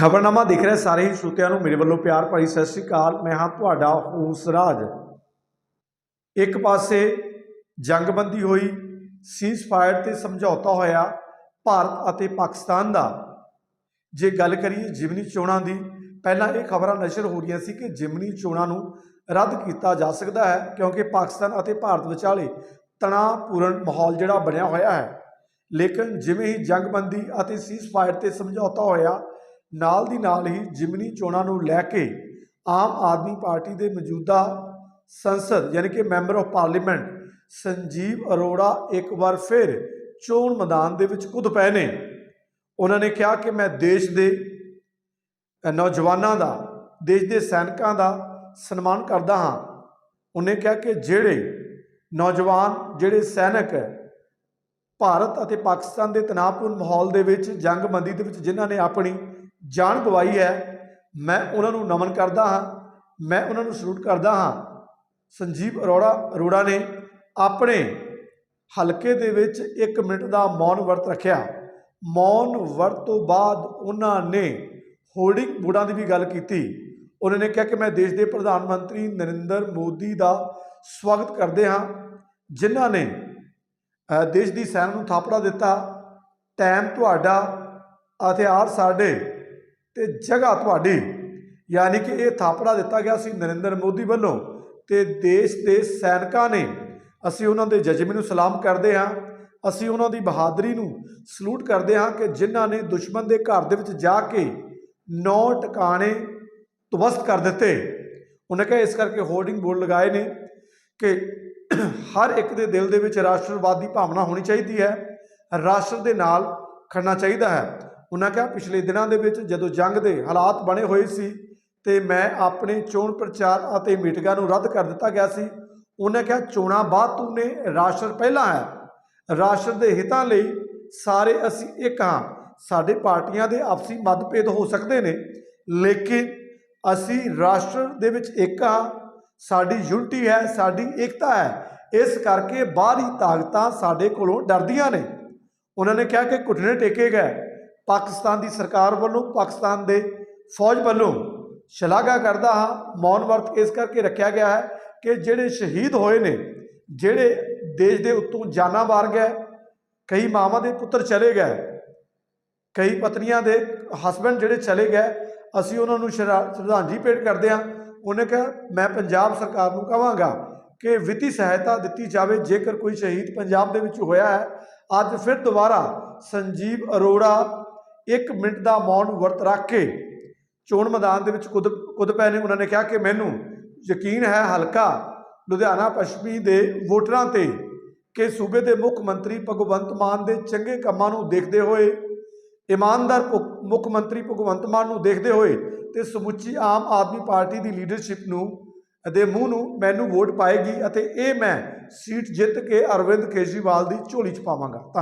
ਖਬਰਨਾਮਾ ਦੇਖ ਰਹੇ ਸਾਰੇ ਹੀ ਸਰੋਤਿਆਂ ਨੂੰ ਮੇਰੇ ਵੱਲੋਂ ਪਿਆਰ ਭਰੀ ਸਤਿ ਸ੍ਰੀ ਅਕਾਲ। ਮੈਂ ਹਾਂ ਤੁਹਾਡਾ ਹੂਸਰਾਜ। ਇੱਕ ਪਾਸੇ ਜੰਗਬੰਦੀ ਹੋਈ ਸੀਜ਼ਫਾਇਰ ਤੇ ਸਮਝੌਤਾ ਹੋਇਆ ਭਾਰਤ ਅਤੇ ਪਾਕਿਸਤਾਨ ਦਾ। ਜੇ ਗੱਲ ਕਰੀਏ ਜਿਮਨੀ ਚੋਣਾਂ ਦੀ, ਪਹਿਲਾਂ ਇਹ ਖਬਰਾਂ ਨਸ਼ਰ ਹੋ ਰਹੀਆਂ ਸੀ ਕਿ ਜਿਮਨੀ ਚੋਣਾਂ ਨੂੰ ਰੱਦ ਕੀਤਾ ਜਾ ਸਕਦਾ ਹੈ, ਕਿਉਂਕਿ ਪਾਕਿਸਤਾਨ ਅਤੇ ਭਾਰਤ ਵਿਚਾਲੇ ਤਣਾਅਪੂਰਨ ਮਾਹੌਲ ਜਿਹੜਾ ਬਣਿਆ ਹੋਇਆ ਹੈ। ਲੇਕਿਨ ਜਿਵੇਂ ਹੀ ਜੰਗਬੰਦੀ ਅਤੇ ਸੀਜ਼ਫਾਇਰ ਤੇ ਸਮਝੌਤਾ ਹੋਇਆ ਨਾਲ ਦੀ ਨਾਲ ਹੀ ਜਿਮਨੀ ਚੋਣਾਂ ਨੂੰ ਲੈ ਕੇ ਆਮ ਆਦਮੀ ਪਾਰਟੀ ਦੇ ਮੌਜੂਦਾ ਸੰਸਦ ਯਾਨੀ ਕਿ member of parliament Sanjeev Arora ਇੱਕ ਵਾਰ ਫਿਰ ਚੋਣ ਮੈਦਾਨ ਦੇ ਵਿੱਚ ਕੁੱਦ ਪਏ ਨੇ। ਉਹਨਾਂ ਨੇ ਕਿਹਾ ਕਿ ਮੈਂ ਦੇਸ਼ ਦੇ ਨੌਜਵਾਨਾਂ ਦਾ, ਦੇਸ਼ ਦੇ ਸੈਨਿਕਾਂ ਦਾ ਸਨਮਾਨ ਕਰਦਾ ਹਾਂ। ਉਹਨੇ ਕਿਹਾ ਕਿ ਜਿਹੜੇ ਨੌਜਵਾਨ, ਜਿਹੜੇ ਸੈਨਿਕ ਭਾਰਤ ਅਤੇ ਪਾਕਿਸਤਾਨ ਦੇ ਤਣਾਅਪੂਰਨ ਮਾਹੌਲ ਦੇ ਵਿੱਚ ਜੰਗਬੰਦੀ ਦੇ ਵਿੱਚ ਜਿਨ੍ਹਾਂ ਨੇ ਆਪਣੀ ਜਾਨ ਗਵਾਈ ਹੈ, ਮੈਂ ਉਹਨਾਂ ਨੂੰ ਨਮਨ ਕਰਦਾ ਹਾਂ, ਮੈਂ ਉਹਨਾਂ ਨੂੰ ਸਲੂਟ ਕਰਦਾ ਹਾਂ। ਸੰਜੀਵ ਅਰੋੜਾ ਅਰੋੜਾ ਨੇ ਆਪਣੇ ਹਲਕੇ ਦੇ ਵਿੱਚ 1 ਮਿੰਟ ਦਾ ਮੌਨ ਵਰਤ ਰੱਖਿਆ। ਮੌਨ ਵਰਤ ਤੋਂ ਬਾਅਦ ਉਹਨਾਂ ਨੇ ਹੋਰਡਿੰਗ ਬੋਰਡਾਂ ਦੀ ਵੀ ਗੱਲ ਕੀਤੀ। ਉਹਨਾਂ ਨੇ ਕਿਹਾ ਕਿ ਮੈਂ ਦੇਸ਼ ਦੇ ਪ੍ਰਧਾਨ ਮੰਤਰੀ ਨਰਿੰਦਰ ਮੋਦੀ ਦਾ ਸਵਾਗਤ ਕਰਦੇ ਹਾਂ, ਜਿਨ੍ਹਾਂ ਨੇ ਦੇਸ਼ ਦੀ ਸੈਨਾ ਨੂੰ ਥਾਪੜਾ ਦਿੱਤਾ। ਟਾਈਮ ਤੁਹਾਡਾ ਹਥਿਆਰ ਸਾਡੇ ਤੇ ਜਗ੍ਹਾ ਤੁਹਾਡੀ, ਯਾਨੀ ਕਿ ਇਹ ਥਾਪੜਾ ਦਿੱਤਾ ਗਿਆ ਸੀ ਨਰਿੰਦਰ ਮੋਦੀ ਵੱਲੋਂ ਤੇ ਦੇਸ਼ ਦੇ ਸੈਨਿਕਾਂ ਨੇ। ਅਸੀਂ ਉਹਨਾਂ ਦੇ ਜਜ਼ਬੇ ਨੂੰ ਸਲਾਮ ਕਰਦੇ ਹਾਂ। ਅਸੀਂ ਉਹਨਾਂ ਦੀ ਬਹਾਦਰੀ ਨੂੰ ਸਲੂਟ ਕਰਦੇ ਹਾਂ ਕਿ ਜਿਨ੍ਹਾਂ ਨੇ ਦੁਸ਼ਮਣ ਦੇ ਘਰ ਦੇ ਵਿੱਚ ਜਾ ਕੇ ਨੌ ਟਿਕਾਣੇ ਤਵਸਤ ਕਰ ਦਿੱਤੇ। ਉਹਨਾਂ ਕਿਹਾ ਇਸ ਕਰਕੇ ਹੋਰਡਿੰਗ ਬੋਰਡ ਲਗਾਏ ਨੇ ਕਿ ਹਰ ਇੱਕ ਦੇ ਦਿਲ ਦੇ ਵਿੱਚ ਰਾਸ਼ਟਰਵਾਦੀ ਭਾਵਨਾ ਹੋਣੀ ਚਾਹੀਦੀ ਹੈ। ਰਾਸ਼ਟਰ ਦੇ ਨਾਲ ਖੜਨਾ ਚਾਹੀਦਾ ਹੈ। ਉਹਨਾਂ ਕਿਹਾ, ਪਿਛਲੇ ਦਿਨਾਂ ਦੇ ਵਿੱਚ ਜਦੋਂ ਜੰਗ ਦੇ ਹਾਲਾਤ ਬਣੇ ਹੋਏ ਸੀ ਤੇ ਮੈਂ ਆਪਣੇ ਚੋਣ ਪ੍ਰਚਾਰ ਅਤੇ ਮੀਟਿੰਗਾਂ ਨੂੰ ਰੱਦ ਕਰ ਦਿੱਤਾ ਗਿਆ ਸੀ, ਉਹਨਾਂ ਕਿਹਾ, ਚੋਣਾਂ ਬਾਅਦ ਤੂੰ ਨੇ ਰਾਸ਼ਟਰ ਪਹਿਲਾਂ ਹੈ। ਰਾਸ਼ਟਰ ਦੇ ਹਿੱਤਾਂ ਲਈ ਸਾਰੇ ਅਸੀਂ ਇੱਕ ਹਾਂ। ਸਾਡੇ ਪਾਰਟੀਆਂ ਦੇ ਆਪਸੀ ਮਤਭੇਦ ਹੋ ਸਕਦੇ ਨੇ, ਲੇਕਿਨ ਅਸੀਂ ਰਾਸ਼ਟਰ ਦੇ ਵਿੱਚ ਇੱਕ ਹਾਂ। ਸਾਡੀ ਯੂਨਿਟੀ ਹੈ, ਸਾਡੀ ਏਕਤਾ ਹੈ। ਇਸ ਕਰਕੇ ਬਾਹਰੀ ਤਾਕਤਾਂ ਸਾਡੇ ਕੋਲੋਂ ਡਰਦੀਆਂ ਨੇ। ਉਹਨਾਂ ਨੇ ਕਿਹਾ ਕਿ ਘੁਟਨੇ ਟੇਕੇ ਗਏ। ਪਾਕਿਸਤਾਨ ਦੀ ਸਰਕਾਰ ਵੱਲੋਂ, ਪਾਕਿਸਤਾਨ ਦੇ ਫੌਜ ਵੱਲੋਂ ਸ਼ਲਾਘਾ ਕਰਦਾ ਹਾਂ, ਮੌਨ ਵਰਤ ਇਸ ਕਰਕੇ ਰੱਖਿਆ ਗਿਆ ਹੈ ਕਿ ਜਿਹੜੇ ਸ਼ਹੀਦ ਹੋਏ ਨੇ, ਜਿਹੜੇ ਦੇਸ਼ ਦੇ ਉੱਤੋਂ ਜਾਨਾਂ ਵਾਰ ਗਏ, ਕਈ ਮਾਵਾਂ ਦੇ ਪੁੱਤਰ ਚਲੇ ਗਏ, ਕਈ ਪਤਨੀਆਂ ਦੇ ਹਸਬੰਡ ਜਿਹੜੇ ਚਲੇ ਗਏ, ਅਸੀਂ ਉਹਨਾਂ ਨੂੰ ਸ਼ਰਾ- ਸ਼ਰਧਾਂਜਲੀ ਭੇਟ ਕਰਦੇ ਹਾਂ। ਉਹਨੇ ਕਿਹਾ, ਮੈਂ ਪੰਜਾਬ ਸਰਕਾਰ ਨੂੰ ਕਹਾਂਗਾ ਕਿ ਵਿੱਤੀ ਸਹਾਇਤਾ ਦਿੱਤੀ ਜਾਵੇ, ਜੇਕਰ ਕੋਈ ਸ਼ਹੀਦ ਪੰਜਾਬ ਦੇ ਵਿੱਚ ਹੋਇਆ ਹੈ, ਅੱਜ ਫਿਰ ਦੁਬਾਰਾ ਸੰਜੀਵ ਅਰੋੜਾ 1 ਮਿੰਟ ਦਾ ਮੌਨ ਵਰਤ ਰੱਖ ਕੇ ਚੋਣ ਮੈਦਾਨ ਦੇ ਵਿੱਚ ਕੁੱਦ ਕੁੱਦ ਪਏ ਨੇ। ਉਹਨਾਂ ਨੇ ਕਿਹਾ ਕਿ ਮੈਨੂੰ ਯਕੀਨ ਹੈ ਹਲਕਾ ਲੁਧਿਆਣਾ ਪੱਛਮੀ ਦੇ ਵੋਟਰਾਂ ਤੇ ਕਿ ਸੂਬੇ ਦੇ ਮੁੱਖ ਮੰਤਰੀ ਭਗਵੰਤ ਮਾਨ ਦੇ ਚੰਗੇ ਕੰਮਾਂ ਨੂੰ ਦੇਖਦੇ ਹੋਏ, ਇਮਾਨਦਾਰ ਮੁੱਖ ਮੰਤਰੀ ਭਗਵੰਤ ਮਾਨ ਨੂੰ ਦੇਖਦੇ ਹੋਏ ਤੇ ਸਮੁੱਚੀ ਆਮ ਆਦਮੀ ਪਾਰਟੀ ਦੀ ਲੀਡਰਸ਼ਿਪ ਨੂੰ, ਦੇ ਮੂੰਹ ਨੂੰ ਮੈਨੂੰ ਵੋਟ ਪਾਏਗੀ ਅਤੇ ਇਹ ਮੈਂ ਸੀਟ ਜਿੱਤ ਕੇ ਅਰਵਿੰਦ ਕੇਜਰੀਵਾਲ ਦੀ ਝੋਲੀ 'ਚ ਪਾਵਾਂਗਾ। ਧੰਨਵਾਦ